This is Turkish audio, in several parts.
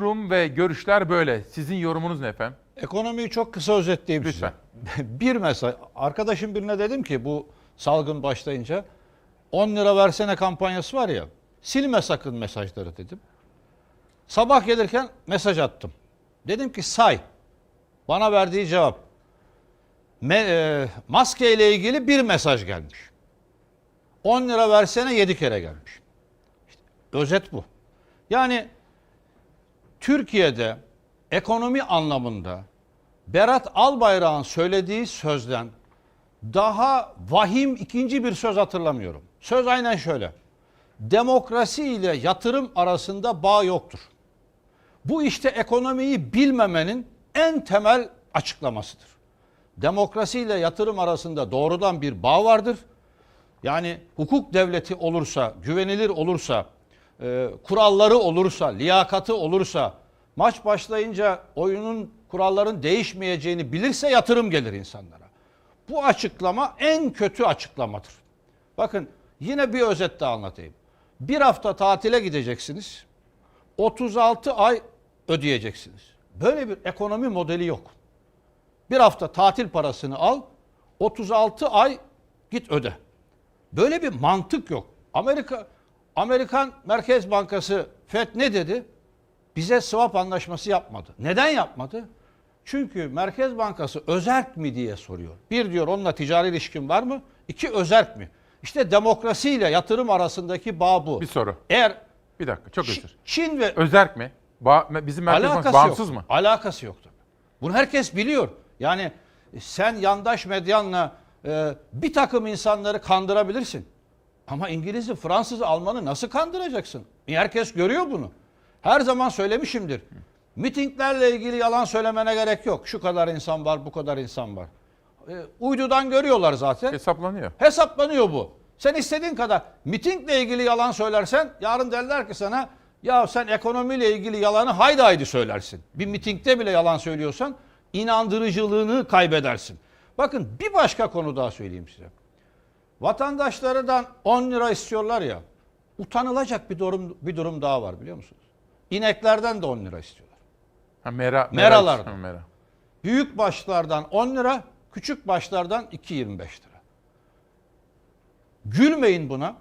Yorum ve görüşler böyle. Sizin yorumunuz ne efendim? Ekonomiyi çok kısa özetleyeyim Lütfen. size. bir mesaj. Arkadaşım birine dedim ki bu salgın başlayınca 10 lira versene kampanyası var ya. Silme sakın mesajları dedim. Sabah gelirken mesaj attım. Dedim ki say. Bana verdiği cevap. Me, e, maske ile ilgili bir mesaj gelmiş. 10 lira versene 7 kere gelmiş. İşte özet bu. Yani Türkiye'de ekonomi anlamında Berat Albayrak'ın söylediği sözden daha vahim ikinci bir söz hatırlamıyorum. Söz aynen şöyle. Demokrasi ile yatırım arasında bağ yoktur. Bu işte ekonomiyi bilmemenin en temel açıklamasıdır. Demokrasi ile yatırım arasında doğrudan bir bağ vardır. Yani hukuk devleti olursa, güvenilir olursa, e, kuralları olursa, liyakatı olursa, maç başlayınca oyunun kuralların değişmeyeceğini bilirse yatırım gelir insanlara. Bu açıklama en kötü açıklamadır. Bakın yine bir özet daha anlatayım. Bir hafta tatile gideceksiniz. 36 ay ödeyeceksiniz. Böyle bir ekonomi modeli yok. Bir hafta tatil parasını al, 36 ay git öde. Böyle bir mantık yok. Amerika Amerikan Merkez Bankası FED ne dedi? Bize swap anlaşması yapmadı. Neden yapmadı? Çünkü Merkez Bankası özerk mi diye soruyor. Bir diyor onunla ticari ilişkin var mı? İki özerk mi? İşte demokrasiyle yatırım arasındaki bağ bu. Bir soru. Eğer Bir dakika çok özür. Çin ve Özerk mi? Ba- bizim Merkez Bankası alakası bağımsız yok. mı? Alakası yok tabii. Bunu herkes biliyor. Yani sen yandaş medyanla e, bir takım insanları kandırabilirsin. Ama İngiliz'i, Fransız'ı, Alman'ı nasıl kandıracaksın? Herkes görüyor bunu. Her zaman söylemişimdir. Mitinglerle ilgili yalan söylemene gerek yok. Şu kadar insan var, bu kadar insan var. E, uydudan görüyorlar zaten. Hesaplanıyor. Hesaplanıyor bu. Sen istediğin kadar mitingle ilgili yalan söylersen yarın derler ki sana ya sen ekonomiyle ilgili yalanı haydi haydi söylersin. Bir mitingde bile yalan söylüyorsan inandırıcılığını kaybedersin. Bakın bir başka konu daha söyleyeyim size. Vatandaşlardan 10 lira istiyorlar ya. Utanılacak bir durum bir durum daha var biliyor musunuz? İneklerden de 10 lira istiyorlar. Ha, mera, Meralar. Ha, mera. Büyük başlardan 10 lira, küçük başlardan 2.25 lira. Gülmeyin buna.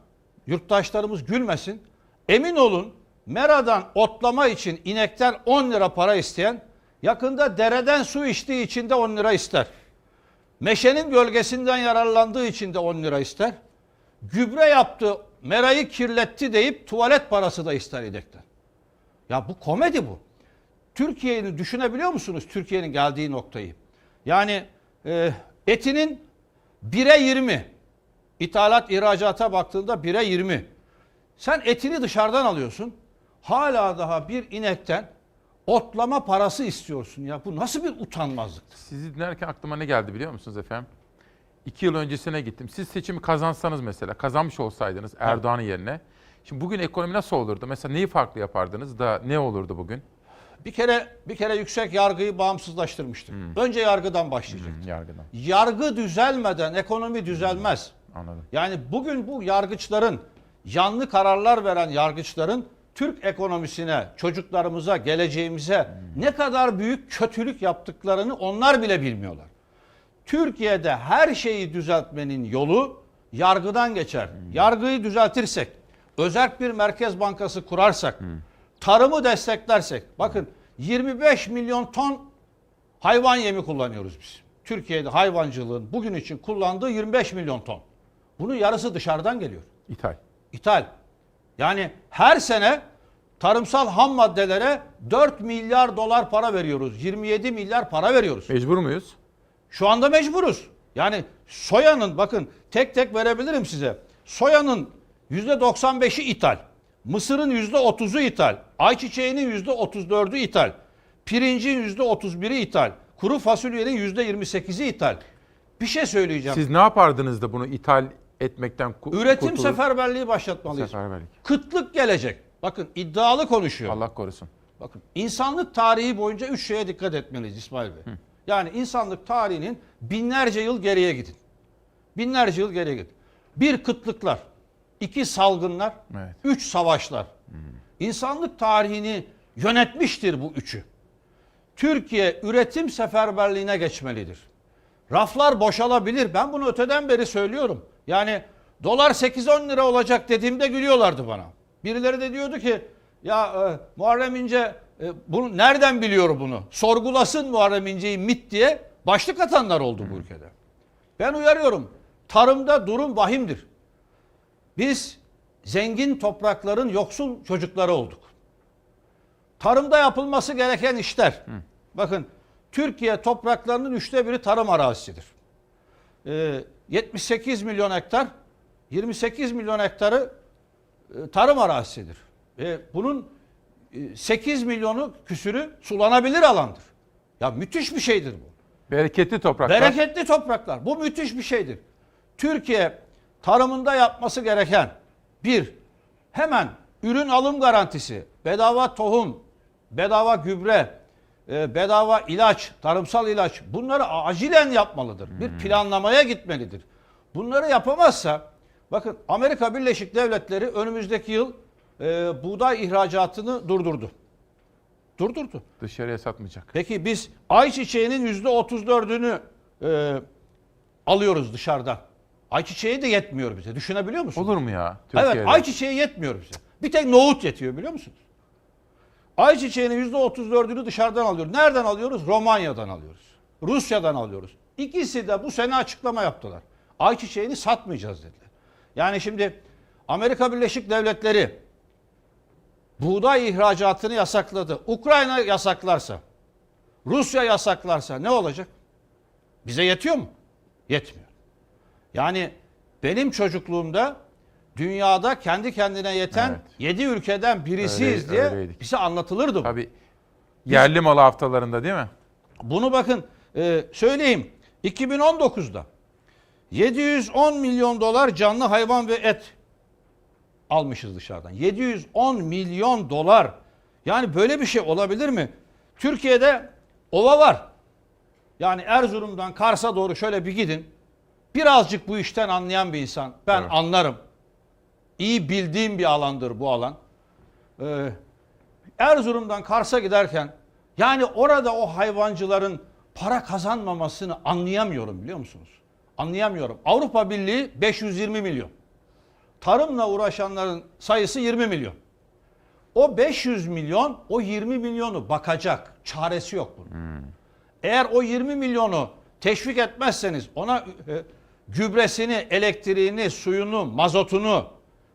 Yurttaşlarımız gülmesin. Emin olun meradan otlama için inekten 10 lira para isteyen yakında dereden su içtiği için de 10 lira ister. Meşenin gölgesinden yararlandığı için de 10 lira ister. Gübre yaptı, merayı kirletti deyip tuvalet parası da ister inekten. Ya bu komedi bu. Türkiye'yi düşünebiliyor musunuz? Türkiye'nin geldiği noktayı. Yani e, etinin 1'e 20. İthalat ihracata baktığında 1'e 20. Sen etini dışarıdan alıyorsun. Hala daha bir inekten otlama parası istiyorsun ya. Bu nasıl bir utanmazlıktır? Sizi dinlerken aklıma ne geldi biliyor musunuz efendim? İki yıl öncesine gittim. Siz seçimi kazansanız mesela, kazanmış olsaydınız Erdoğan'ın yerine. Şimdi bugün ekonomi nasıl olurdu? Mesela neyi farklı yapardınız da ne olurdu bugün? Bir kere bir kere yüksek yargıyı bağımsızlaştırmıştık. Önce yargıdan başlayacak. Hı, Yargıdan. Yargı düzelmeden ekonomi düzelmez. Anladım. Yani bugün bu yargıçların, yanlı kararlar veren yargıçların Türk ekonomisine, çocuklarımıza, geleceğimize ne kadar büyük kötülük yaptıklarını onlar bile bilmiyorlar. Türkiye'de her şeyi düzeltmenin yolu yargıdan geçer. Yargıyı düzeltirsek, özerk bir merkez bankası kurarsak, tarımı desteklersek, bakın 25 milyon ton hayvan yemi kullanıyoruz biz. Türkiye'de hayvancılığın bugün için kullandığı 25 milyon ton. Bunun yarısı dışarıdan geliyor. İthal. İthal. Yani her sene tarımsal ham maddelere 4 milyar dolar para veriyoruz. 27 milyar para veriyoruz. Mecbur muyuz? Şu anda mecburuz. Yani soyanın bakın tek tek verebilirim size. Soyanın %95'i ithal. Mısırın %30'u ithal. Ayçiçeğinin %34'ü ithal. Pirincin %31'i ithal. Kuru fasulyenin %28'i ithal. Bir şey söyleyeceğim. Siz ne yapardınız da bunu ithal etmekten ku- Üretim kurtulup- seferberliği başlatmalıyız. Seferberlik. Kıtlık gelecek. Bakın iddialı konuşuyor. Allah korusun. Bakın insanlık tarihi boyunca üç şeye dikkat etmeliyiz İsmail Bey. Yani insanlık tarihinin binlerce yıl geriye gidin. Binlerce yıl geriye gidin. Bir kıtlıklar, iki salgınlar, Evet. üç savaşlar. İnsanlık tarihini yönetmiştir bu üçü. Türkiye üretim seferberliğine geçmelidir. Raflar boşalabilir. Ben bunu öteden beri söylüyorum. Yani dolar 8-10 lira olacak dediğimde gülüyorlardı bana. Birileri de diyordu ki ya e, Muharrem İnce e, bunu nereden biliyor bunu? Sorgulasın Muharrem İnce'yi MIT diye başlık atanlar oldu bu ülkede. Ben uyarıyorum. Tarımda durum vahimdir. Biz zengin toprakların yoksul çocukları olduk. Tarımda yapılması gereken işler. Bakın Türkiye topraklarının üçte biri tarım arazisidir. Ee, 78 milyon hektar, 28 milyon hektarı tarım arazisidir. Ve bunun e, 8 milyonu küsürü sulanabilir alandır. Ya müthiş bir şeydir bu. Bereketli topraklar. Bereketli topraklar. Bu müthiş bir şeydir. Türkiye tarımında yapması gereken bir, hemen ürün alım garantisi, bedava tohum, bedava gübre, e, bedava ilaç, tarımsal ilaç bunları acilen yapmalıdır. Bir planlamaya gitmelidir. Bunları yapamazsa bakın Amerika Birleşik Devletleri önümüzdeki yıl e, buğday ihracatını durdurdu. Durdurdu. Dışarıya satmayacak. Peki biz ayçiçeğinin yüzde 34'ünü e, alıyoruz dışarıdan. Ayçiçeği de yetmiyor bize. Düşünebiliyor musunuz? Olur mu ya? Türkiye'de? Evet ayçiçeği yetmiyor bize. Bir tek nohut yetiyor biliyor musunuz? Ayçiçeğinin yüzde 34'ünü dışarıdan alıyoruz. Nereden alıyoruz? Romanya'dan alıyoruz. Rusya'dan alıyoruz. İkisi de bu sene açıklama yaptılar. Ayçiçeğini satmayacağız dediler. Yani şimdi Amerika Birleşik Devletleri buğday ihracatını yasakladı. Ukrayna yasaklarsa, Rusya yasaklarsa ne olacak? Bize yetiyor mu? Yetmiyor. Yani benim çocukluğumda dünyada kendi kendine yeten Evet. 7 ülkeden birisiyiz Öyle- diye öyleydik. bize anlatılırdı. Tabii. Yerli malı haftalarında değil mi? Bunu bakın e, söyleyeyim. 2019'da 710 milyon dolar canlı hayvan ve et almışız dışarıdan. 710 milyon dolar. Yani böyle bir şey olabilir mi? Türkiye'de ova var. Yani Erzurum'dan Kars'a doğru şöyle bir gidin. Birazcık bu işten anlayan bir insan. Ben Evet. anlarım. İyi bildiğim bir alandır bu alan. Ee, Erzurum'dan Kars'a giderken yani orada o hayvancıların para kazanmamasını anlayamıyorum biliyor musunuz? Anlayamıyorum. Avrupa Birliği 520 milyon. Tarımla uğraşanların sayısı 20 milyon. O 500 milyon o 20 milyonu bakacak. Çaresi yok bunun. Eğer o 20 milyonu teşvik etmezseniz ona e, gübresini, elektriğini, suyunu, mazotunu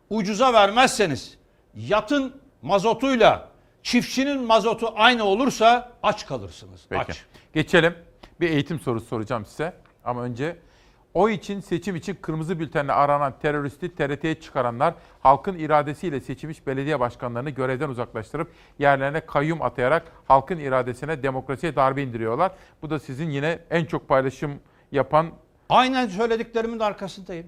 ucuza vermezseniz yatın mazotuyla çiftçinin mazotu aynı olursa aç kalırsınız. Peki. Aç. Geçelim. Bir eğitim sorusu soracağım size. Ama önce oy için seçim için kırmızı bültenle aranan teröristi TRT'ye çıkaranlar halkın iradesiyle seçilmiş belediye başkanlarını görevden uzaklaştırıp yerlerine kayyum atayarak halkın iradesine demokrasiye darbe indiriyorlar. Bu da sizin yine en çok paylaşım yapan Aynen söylediklerimin de arkasındayım.